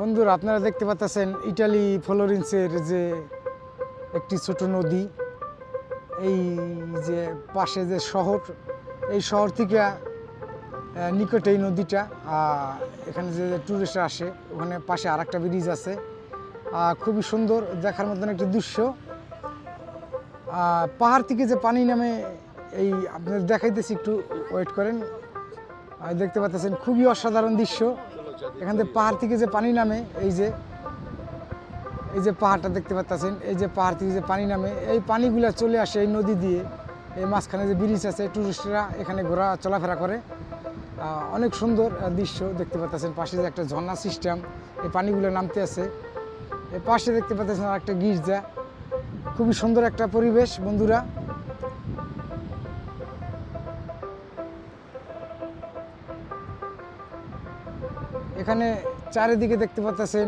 বন্ধুরা, আপনারা দেখতে পাচ্ছেন ইটালি ফ্লোরেন্সের যে একটি ছোট নদী। এই যে পাশে যে শহর, এই শহর থেকে নিকটে এই নদীটা এখানে যে টুরিস্ট আসে, ওখানে পাশে আর একটা ব্রিজ আছে খুবই সুন্দর, দেখার মতন একটি দৃশ্য। পাহাড় থেকে যে পানি নামে এই, আপনাদের দেখাইতেছি, একটু ওয়েট করেন। দেখতে পাচ্ছেন, খুবই অসাধারণ দৃশ্য। এখান থেকে পাহাড় থেকে যে পানি নামে, এই যে এই যে পাহাড়টা দেখতে পাচ্ছেন এই যে পাহাড় থেকে যে পানি নামে, এই পানিগুলো চলে আসে এই নদী দিয়ে। এই মাঝখানে যে ব্রিজ আছে টুরিস্টরা এখানে ঘোরা, চলাফেরা করে। অনেক সুন্দর দৃশ্য দেখতে পাচ্ছেন পাশে যে একটা ঝর্ণা সিস্টেম এই পানিগুলো নামতে আছে। এই পাশে দেখতে পাচ্ছেন একটা গির্জা। খুবই সুন্দর একটা পরিবেশ, বন্ধুরা। এখানে চারিদিকে দেখতে পাচ্ছেন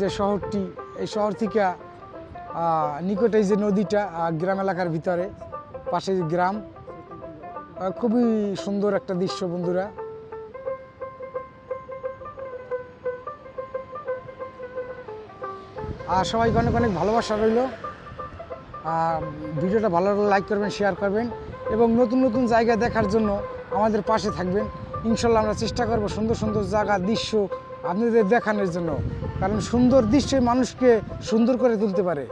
যে শহরটি, এই শহর থেকে নিকটে যে নদীটা গ্রাম এলাকার ভিতরে, পাশে যে গ্রাম খুবই সুন্দর একটা দৃশ্য বন্ধুরা। আর সবাইকে অনেক অনেক ভালোবাসা রইল। ভিডিওটা ভালো লাগলে লাইক করবেন শেয়ার করবেন এবং নতুন নতুন জায়গা দেখার জন্য আমাদের পাশে থাকবেন। ইনশাল্লাহ আমরা চেষ্টা করব সুন্দর সুন্দর জায়গা, দৃশ্য আপনাদের দেখানোর জন্য। কারণ সুন্দর দৃশ্যই মানুষকে সুন্দর করে তুলতে পারে।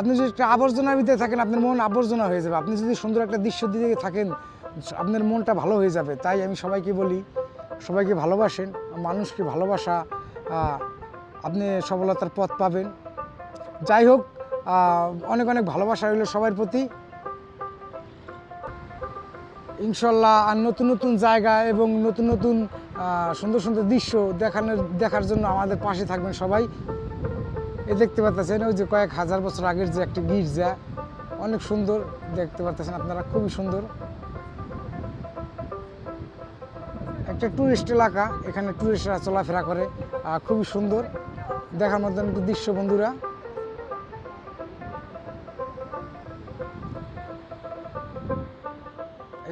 আপনি যদি একটা আবর্জনার ভিতরে থাকেন, আপনার মন আবর্জনা হয়ে যাবে। আপনি যদি সুন্দর একটা দৃশ্য দিকে থাকেন, আপনার মনটা ভালো হয়ে যাবে। তাই আমি সবাইকে বলি, সবাইকে ভালোবাসেন, মানুষকে ভালোবাসা আপনি সফলতার পথ পাবেন। যাই হোক অনেক অনেক ভালোবাসা রইল সবার প্রতি। ইনশাল্লাহ আর নতুন নতুন জায়গা এবং নতুন নতুন সুন্দর সুন্দর দৃশ্য দেখানোর, দেখার জন্য আমাদের পাশে থাকবেন সবাই। এ দেখতে পাচ্ছেন ওই যে কয়েক হাজার বছর আগের যে একটা গির্জা, অনেক সুন্দর দেখতে পাচ্ছেন আপনারা, খুবই সুন্দর। একটা টুরিস্ট এলাকা, এখানে টুরিস্টরা চলাফেরা করে খুবই সুন্দর। দেখার মতন দৃশ্য, বন্ধুরা।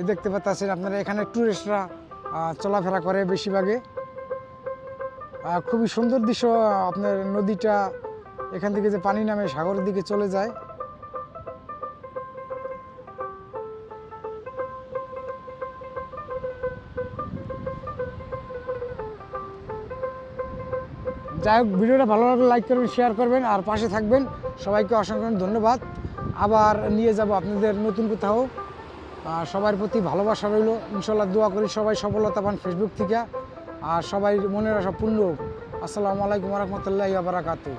এই দেখতে পাচ্ছেন আপনারা, এখানে টুরিস্টরা চলাফেরা করে বেশিরভাগে খুবই সুন্দর দৃশ্য, আপনার নদীটা, এখান থেকে যে পানি নামে সাগরের দিকে চলে যায়। যাই হোক, ভিডিওটা ভালো লাগলে লাইক করবেন শেয়ার করবেন, আর পাশে থাকবেন। সবাইকে অসংখ্য ধন্যবাদ। আবার নিয়ে যাব আপনাদের নতুন কোথাও। সবার প্রতি ভালোবাসা রইল। ইনশাল্লাহ দোয়া করি সবাই সফলতা পান ফেসবুক থেকে। আর সবাই মনের আশা পূর্ণ। আসসালামু আলাইকুম রহমতুল্লাহ বারাকাতু